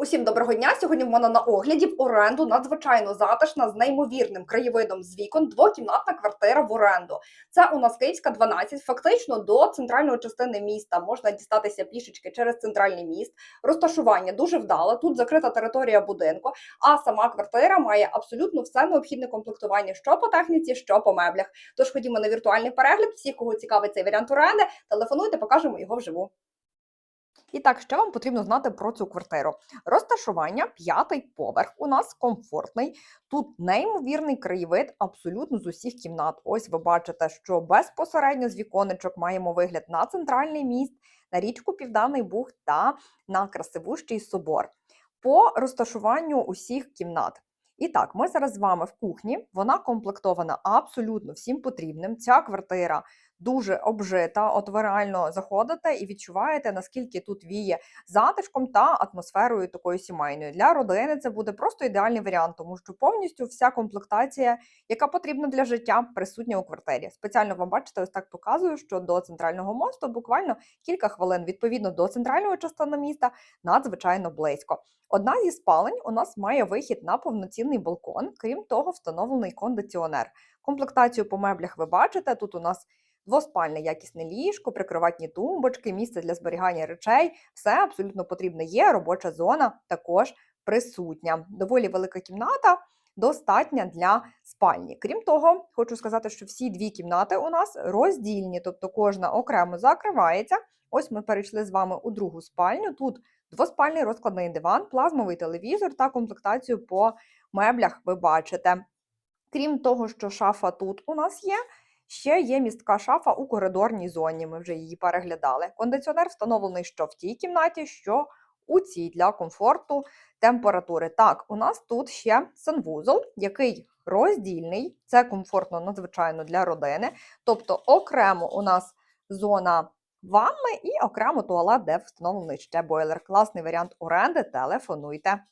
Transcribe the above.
Усім доброго дня. Сьогодні в мене на огляді в оренду надзвичайно затишна з неймовірним краєвидом з вікон двокімнатна квартира в оренду. Це у нас Київська 12, фактично до центральної частини міста. Можна дістатися пішечки через центральний міст. Розташування дуже вдале. Тут закрита територія будинку, а сама квартира має абсолютно все необхідне комплектування, що по техніці, що по меблях. Тож ходімо на віртуальний перегляд. Всі, кого цікавить цей варіант оренди, телефонуйте, покажемо його вживу. І так, що вам потрібно знати про цю квартиру? Розташування п'ятий поверх. У нас комфортний. Тут неймовірний краєвид абсолютно з усіх кімнат. Ось ви бачите, що безпосередньо з віконечок маємо вигляд на центральний міст, на річку Південний Буг та на красивущий собор. По розташуванню усіх кімнат. І так, ми зараз з вами в кухні. Вона комплектована абсолютно всім потрібним. Ця квартира дуже обжита. От ви реально заходите і відчуваєте, наскільки тут віє затишком та атмосферою такою сімейною. Для родини це буде просто ідеальний варіант, тому що повністю вся комплектація, яка потрібна для життя, присутня у квартирі. Спеціально вам бачите, ось так показую, що до центрального мосту буквально кілька хвилин відповідно до центральної частини міста надзвичайно близько. Одна зі спалень у нас має вихід на повноцінний балкон, крім того, встановлений кондиціонер. Комплектацію по меблях ви бачите. Тут у нас двоспальне якісне ліжко, прикроватні тумбочки, місце для зберігання речей. Все абсолютно потрібне є. Робоча зона також присутня. Доволі велика кімната. Достатня для спальні. Крім того, хочу сказати, що всі дві кімнати у нас роздільні, тобто кожна окремо закривається. Ось ми перейшли з вами у другу спальню. Тут двоспальний розкладний диван, плазмовий телевізор та комплектацію по меблях ви бачите. Крім того, що шафа тут у нас є, ще є містка шафа у коридорній зоні. Ми вже її переглядали. Кондиціонер встановлений що в тій кімнаті, що у цій для комфорту температури. Так, у нас тут ще санвузол, який роздільний. Це комфортно надзвичайно для родини. Тобто, окремо у нас зона ванни і окремо туалет, де встановлений ще бойлер. Класний варіант оренди. Телефонуйте.